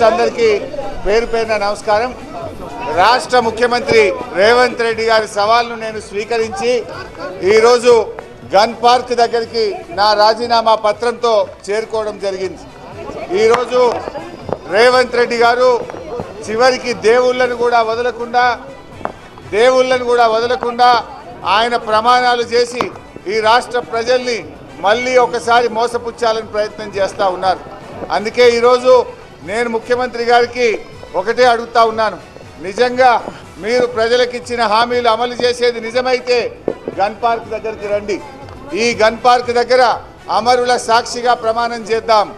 జర్నలిస్టులందరికీ పేరు పేరున నమస్కారం. రాష్ట్ర ముఖ్యమంత్రి రేవంత్ రెడ్డి గారి సవాల్ను నేను స్వీకరించి ఈరోజు గన్ పార్క్ దగ్గరికి నా రాజీనామా పత్రంతో చేరుకోవడం జరిగింది. ఈరోజు రేవంత్ రెడ్డి గారు చివరికి దేవుళ్ళను కూడా వదలకుండా దేవుళ్ళను కూడా వదలకుండా ఆయన ప్రమాణాలు చేసి ఈ రాష్ట్ర ప్రజల్ని మళ్ళీ ఒకసారి మోసపుచ్చాలని ప్రయత్నం చేస్తూ ఉన్నారు. అందుకే ఈరోజు నేను ముఖ్యమంత్రి గారికి ఒకటే అడుగుతా ఉన్నాను. నిజంగా మీరు ప్రజలకు ఇచ్చిన హామీలు అమలు చేసేది నిజమైతే గన్ పార్క్ దగ్గరికి రండి. ఈ గన్ పార్క్ దగ్గర అమరుల సాక్షిగా ప్రమాణం చేద్దాం.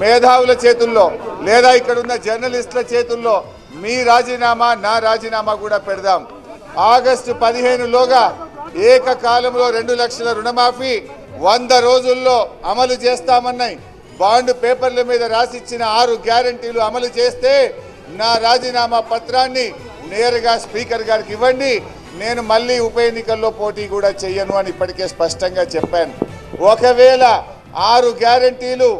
మేధావుల చేతుల్లో లేదా ఇక్కడ ఉన్న జర్నలిస్టుల చేతుల్లో మీ రాజీనామా నా రాజీనామా కూడా పెడదాం. ఆగస్టు పదిహేనులోగా ఏకకాలంలో రెండు లక్షల రుణమాఫీ వంద రోజుల్లో అమలు చేస్తామన్నాయి. బాండ్ పేపర్ల మీద రాసిచ్చిన ఆరు గ్యారంటీలు అమలు చేస్తే నా రాజీనామా పత్రాన్ని నేరుగా స్పీకర్ గారికి ఇవ్వండి. నేను మళ్ళీ ఉప ఎన్నికల్లో పోటీ కూడా చెయ్యను అని ఇప్పటికే స్పష్టంగా చెప్పాను. ఒకవేళ ఆరు గ్యారంటీలు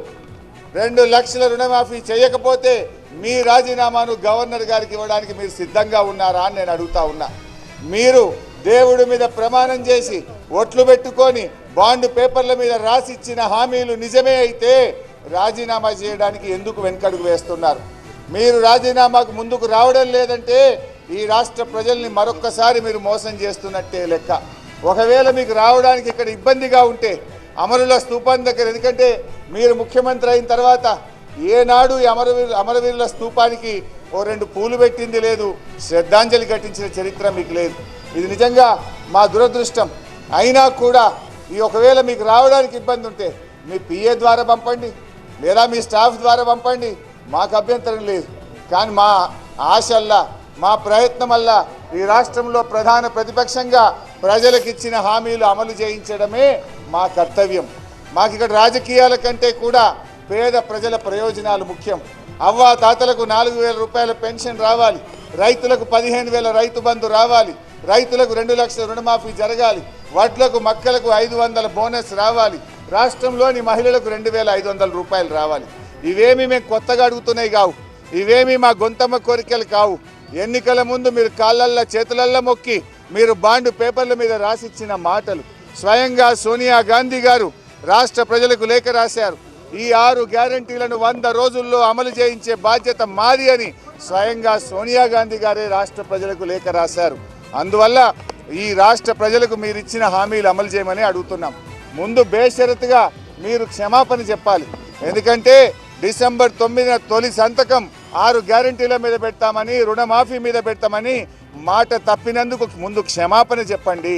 రెండు లక్షల రుణమాఫీ చేయకపోతే మీ రాజీనామాను గవర్నర్ గారికి ఇవ్వడానికి మీరు సిద్ధంగా ఉన్నారా అని నేను అడుగుతా ఉన్నా. మీరు దేవుడి మీద ప్రమాణం చేసి ఒట్లు పెట్టుకొని బాండ్ పేపర్ల మీద రాసిచ్చిన హామీలు నిజమే అయితే రాజీనామా చేయడానికి ఎందుకు వెనుకడుగు వేస్తున్నారు? మీరు రాజీనామాకు ముందుకు రావడం లేదంటే ఈ రాష్ట్ర ప్రజల్ని మరొక్కసారి మీరు మోసం చేస్తున్నట్టే లెక్క. ఒకవేళ మీకు రావడానికి ఇక్కడ ఇబ్బందిగా ఉంటే అమరుల స్థూపం దగ్గర ఎందుకంటే మీరు ముఖ్యమంత్రి అయిన తర్వాత ఏనాడు ఈ అమరవీరు అమరవీరుల స్థూపానికి ఓ రెండు పూలు పెట్టింది లేదు శ్రద్ధాంజలి ఘటించిన చరిత్ర మీకు లేదు. ఇది నిజంగా మా దురదృష్టం. అయినా కూడా ఈ ఒకవేళ మీకు రావడానికి ఇబ్బంది ఉంటే మీ పిఏ ద్వారా పంపండి. లేదా మీ స్టాఫ్ ద్వారా పంపండి. మాకు అభ్యంతరం లేదు. కానీ మా ఆశల్లా మా ప్రయత్నం వల్ల ఈ రాష్ట్రంలో ప్రధాన ప్రతిపక్షంగా ప్రజలకు ఇచ్చిన హామీలు అమలు చేయించడమే మా కర్తవ్యం. మాకు ఇక్కడ రాజకీయాల కంటే కూడా పేద ప్రజల ప్రయోజనాలు ముఖ్యం. అవ్వ తాతలకు నాలుగు వేల రూపాయల పెన్షన్ రావాలి. రైతులకు పదిహేను వేల రైతు బంధు రావాలి. రైతులకు రెండు లక్షల రుణమాఫీ జరగాలి. వడ్లకు మక్కలకు ఐదు వందల బోనస్ రావాలి. రాష్ట్రంలోని మహిళలకు రెండు వేల ఐదు వందల రూపాయలు రావాలి. ఇవేమి మేము కొత్తగా అడుగుతున్నాయి కావు. ఇవేమి మా గొంతమ్మ కోరికలు కావు. ఎన్నికల ముందు మీరు కాళ్ళల్లో చేతులల్లో మొక్కి మీరు బాండ్ పేపర్ల మీద రాసిచ్చిన మాటలు. స్వయంగా సోనియా గాంధీ గారు రాష్ట్ర ప్రజలకు లేఖ రాశారు. ఈ ఆరు గ్యారంటీలను వంద రోజుల్లో అమలు చేయించే బాధ్యత మాది అని స్వయంగా సోనియా గాంధీ గారే రాష్ట్ర ప్రజలకు లేఖ రాశారు. అందువల్ల ఈ రాష్ట్ర ప్రజలకు మీరు ఇచ్చిన హామీలు అమలు చేయమని అడుగుతున్నాం. ముందు బేషరతుగా మీరు క్షమాపణ చెప్పాలి. ఎందుకంటే డిసెంబర్ తొమ్మిదిన తొలి సంతకం ఆరు గ్యారంటీల మీద పెడతామని రుణమాఫీ మీద పెడతామని మాట తప్పినందుకు ముందు క్షమాపణ చెప్పండి.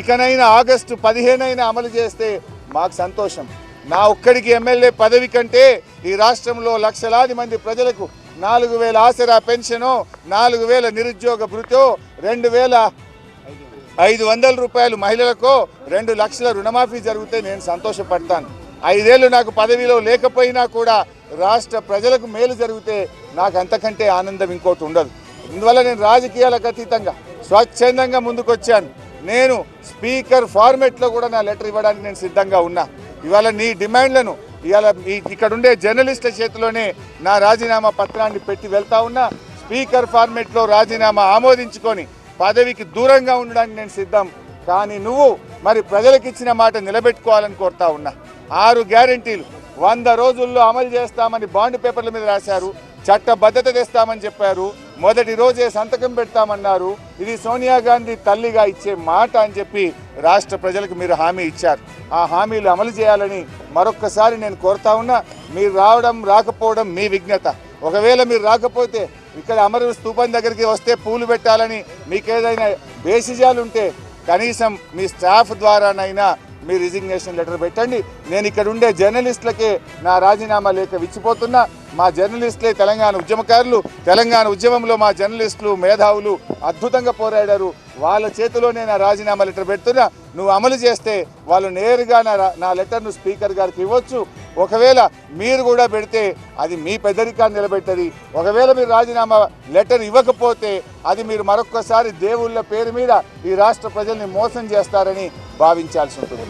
ఇకనైనా ఆగస్టు పదిహేనైనా అమలు చేస్తే మాకు సంతోషం. నా ఒక్కడికి ఎమ్మెల్యే పదవి కంటే ఈ రాష్ట్రంలో లక్షలాది మంది ప్రజలకు నాలుగు వేల ఆసరా పెన్షను నాలుగు వేల నిరుద్యోగ భృతో రెండు వేల ఐదు వందల రూపాయలు మహిళలకు రెండు లక్షల రుణమాఫీ జరిగితే నేను సంతోషపడతాను. ఐదేళ్ళు నాకు పదవిలో లేకపోయినా కూడా రాష్ట్ర ప్రజలకు మేలు జరిగితే నాకు అంతకంటే ఆనందం ఇంకోటి ఉండదు. ఇందువల్ల నేను రాజకీయాలకు అతీతంగా స్వచ్ఛందంగా ముందుకొచ్చాను. నేను స్పీకర్ ఫార్మెట్లో కూడా నా లెటర్ ఇవ్వడానికి నేను సిద్ధంగా ఉన్నా. ఇవాళ నీ డిమాండ్లను ఇవాళ ఇక్కడ ఉండే జర్నలిస్టుల చేతిలోనే నా రాజీనామా పత్రాన్ని పెట్టి వెళ్తా ఉన్నా. స్పీకర్ ఫార్మెట్లో రాజీనామా ఆమోదించుకొని పదవికి దూరంగా ఉండడానికి నేను సిద్ధం. కానీ నువ్వు మరి ప్రజలకు ఇచ్చిన మాట నిలబెట్టుకోవాలని కోరుతా ఉన్నా. ఆరు గ్యారంటీలు. వంద రోజుల్లో అమలు చేస్తామని బాండ్ పేపర్ల మీద రాశారు. చట్టబద్ధత తెస్తామని చెప్పారు. మొదటి రోజే సంతకం పెడతామన్నారు. ఇది సోనియా గాంధీ తల్లిగా ఇచ్చే మాట అని చెప్పి రాష్ట్ర ప్రజలకు మీరు హామీ ఇచ్చారు. ఆ హామీలు అమలు చేయాలని మరొక్కసారి నేను కోరుతా ఉన్నా. మీరు రావడం రాకపోవడం మీ విజ్ఞత ఒకవేళ మీరు రాకపోతే ఇక్కడ అమరు స్థూపం దగ్గరికి వస్తే పూలు పెట్టాలని మీకేదైనా బేసిజాలు ఉంటే కనీసం మీ స్టాఫ్ ద్వారానైనా మీ రిజిగ్నేషన్ లెటర్ పెట్టండి. నేను ఇక్కడ ఉండే జర్నలిస్టులకే నా రాజీనామా లేఖ విచ్చిపోతున్నా. మా జర్నలిస్టులే తెలంగాణ ఉద్యమకారులు. తెలంగాణ ఉద్యమంలో మా జర్నలిస్టులు మేధావులు అద్భుతంగా పోరాడారు. వాళ్ళ చేతిలోనే నా రాజీనామా లెటర్ పెడుతున్నా. నువ్వు అమలు చేస్తే వాళ్ళు నేరుగా నా నా లెటర్ను స్పీకర్ గారికి ఇవ్వచ్చు. ఒకవేళ మీరు కూడా పెడితే అది మీ పెద్దరికాన్ని నిలబెట్టది. ఒకవేళ మీరు రాజీనామా లెటర్ ఇవ్వకపోతే అది మీరు మరొక్కసారి దేవుళ్ళ పేరు మీద ఈ రాష్ట్ర ప్రజల్ని మోసం చేస్తారని భావించాల్సి ఉంటుంది.